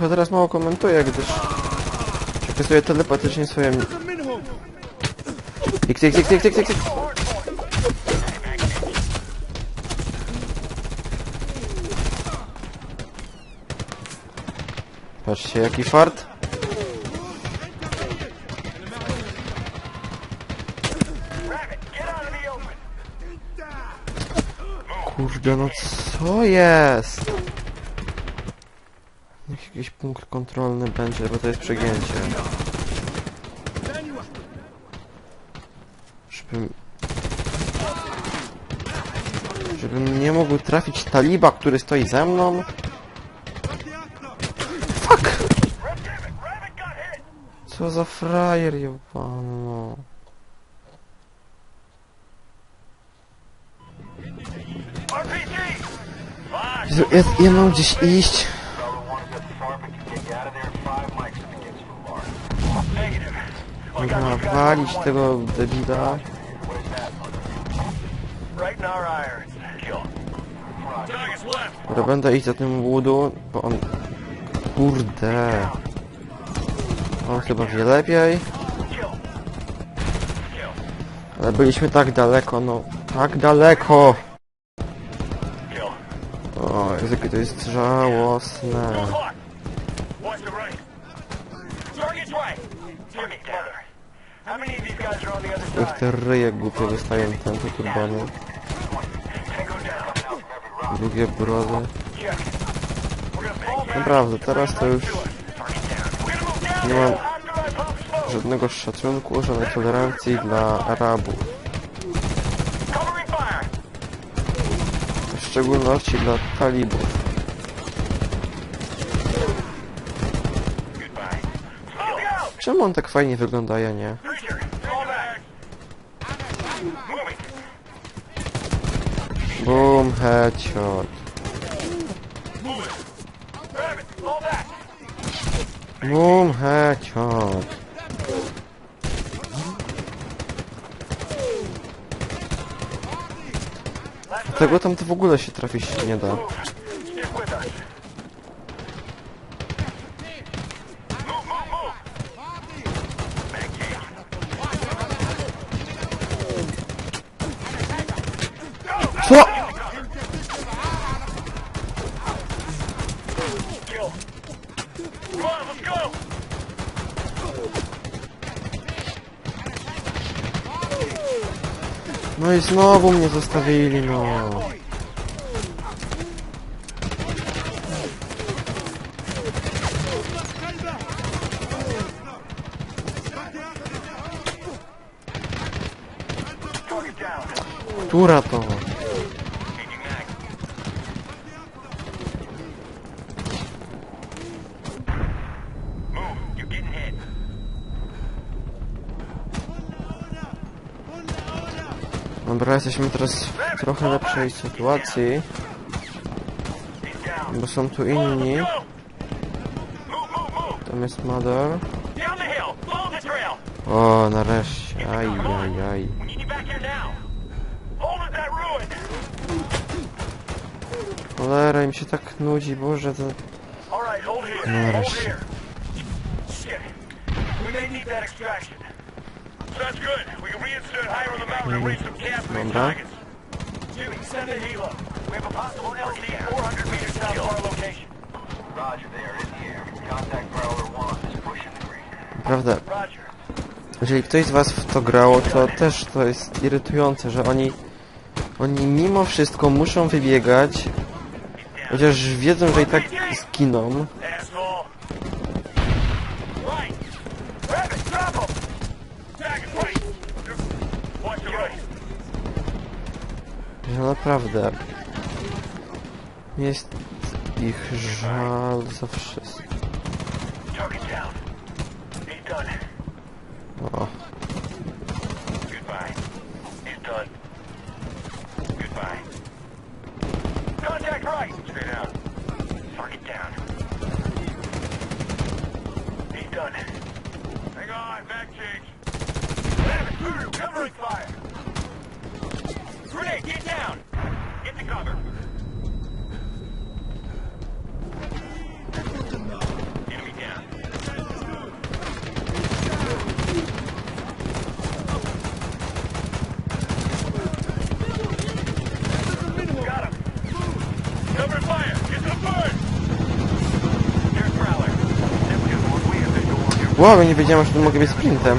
trochę teraz mało komentuję, gdyż przekazuję telepatycznie swoje... Tik, tik, tik, tik, tik, tik. Patrzcie, jaki fart. Kurde, no co jest? Jakiś punkt kontrolny będzie, bo to jest przegięcie. Żebym... Żebym nie mógł trafić taliba, który stoi ze mną? Fuck! Co za frajer, jebano. Jezu, Ja, ja mam gdzieś iść. Można walić tego left. Dobra, będę iść za tym łudu, bo on... Kurde. On chyba wie lepiej. Ale byliśmy tak daleko, no. Tak daleko! O, jakie to jest żałosne. Side? te ryje głupie wystają tam te turbany. Długie brody. Naprawdę, teraz to już nie mam żadnego szacunku, żadnej tolerancji dla Arabów. W szczególności dla talibów. Czemu on tak fajnie wygląda, ja nie? Boom, headshot. Boom, headshot. Tego tam to w ogóle się trafić nie da. Here. Co? Kill. Come on, let's go. No i Dobra, jesteśmy teraz w trochę lepszej sytuacji, bo są tu inni. Tam jest Mother. O, nareszcie. Aj, aj, aj. Cholera, im się tak nudzi, boże, to... Nareszcie. Dobra. targets. Jimmy, send a helo. We have a possible LC 400 meters south of our location. Roger there, in the air. Contact Prowler 1 is pushing the green. Naprawdę, Roger. jeżeli ktoś z was w to grało, to też to jest irytujące, że oni... Oni mimo wszystko muszą wybiegać, chociaż wiedzą, że i tak zginą. Naprawdę... Jest ich żal za wszystko. O. Done. Wow, nie wiedziałem, że tu mogę być sprintem.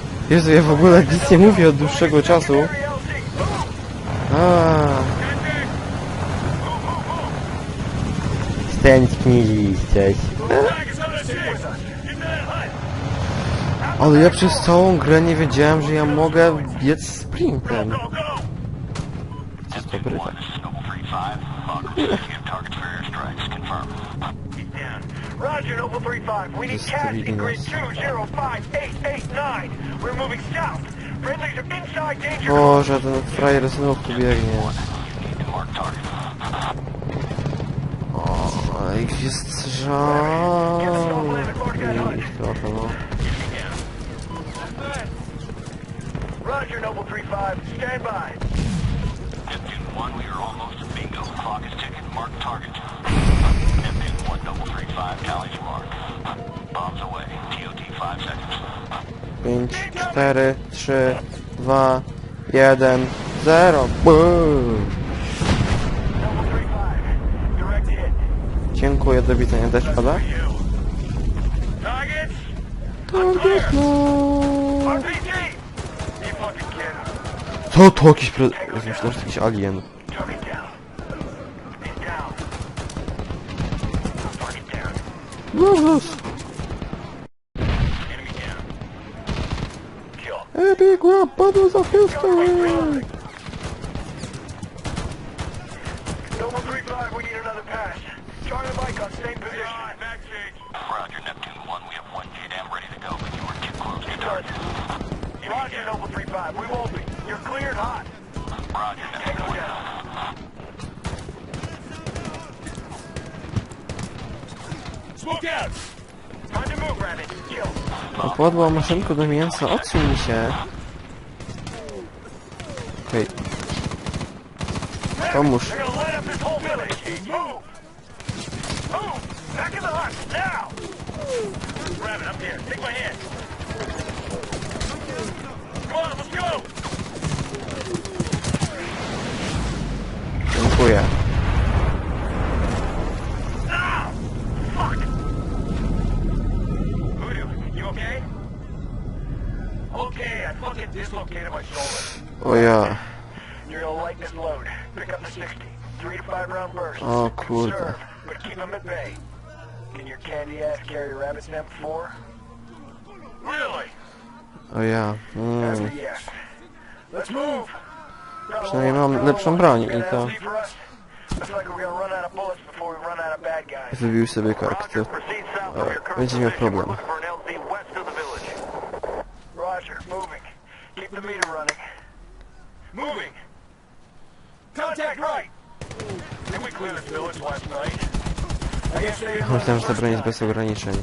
Jezu, ja w ogóle nic nie mówię od dłuższego czasu. Secondary LZ, move! A. Stęsknili jesteś. Flag is on the chase. Get to that hut. Ale ja przez całą grę nie wiedziałem, że ja mogę biec sprintem. To dobry tak. Roger, Noble 3-5. We need Just cash in grid 205889. We're moving south. Friendlies are inside danger. Boże, ten frajer znów tu biegnie. Need to mark target. O, ich jest żal. Trochę, no. Roger, Noble 3-5. Stand by. Neptune 1, we are almost at bingo. Clock is ticking. Mark target. 5 seconds. 5, 4, 3, 2, 1, 0. Boom. Noble 3-5. Direct hit. Dziękuję, do widzenia. Deszcz pada? Target, no. Co to jakiś pre... Myślałem, że to jakiś alien. Down. Jezus. Enemy down. Kill. Epic Rap padł za history. Noble 3-5, we need another pass. Charlie Mike on same position. Backstage. Roger, Neptune 1, we have one JDAM ready to go, but you were too close to target. Roger, Noble 3-5, we won't be. You're cleared hot. Roger, Neptune Tango 1. Opadła maszynka do mięsa, odsuń mi się. Okej. Pomóż. They're yeah. Drill light and load. Pick up 60. Three to five round bursts. Oh, cool. Serve, but keep them at bay. Can your candy ass carry four? Really? Mm. Przynajmniej mam lepszą broń i to... Wybił sobie kartkę. O, będzie miał problem. Roger, moving. Keep the meter running. Moving. Contact right. Did we clear this village last night? Myślałem, że ta broń jest bez ograniczeń.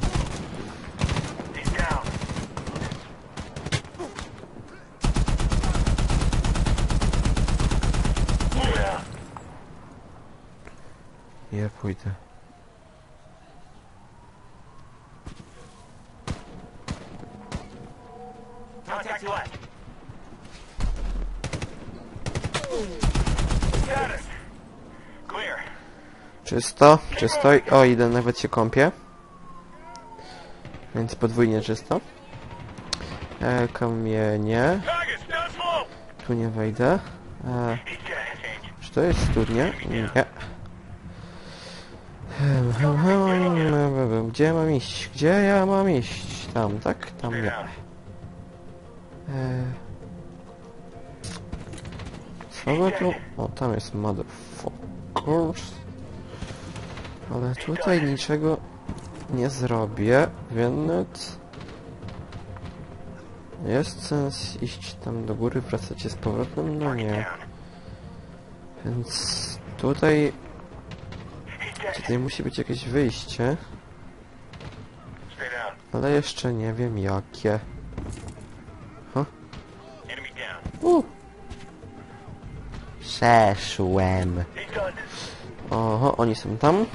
Ja pójdę. Czysto, czysto. O, idę, nawet się kąpię. Więc podwójnie czysto. E, kamienie. Tu nie wejdę. E, czy to jest studnia? Nie. Gdzie mam iść? Gdzie ja mam iść? Tam, tak? Tam nie. E, co by tu? O, tam jest motherfuckers. Ale tutaj niczego nie zrobię, więc... Jest sens iść tam do góry, wracać się z powrotem? No nie. Więc tutaj... Tutaj musi być jakieś wyjście, ale jeszcze nie wiem jakie. Enemy down. U. Przeszłem. Oho, oni są tam.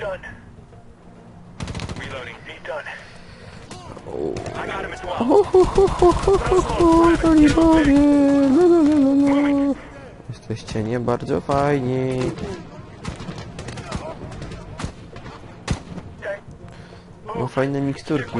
Done. Reloading. He's done. U. I got him as well. Talibowie. La, la, la, la, la. Jesteście nie bardzo fajni. No fajne miksturki.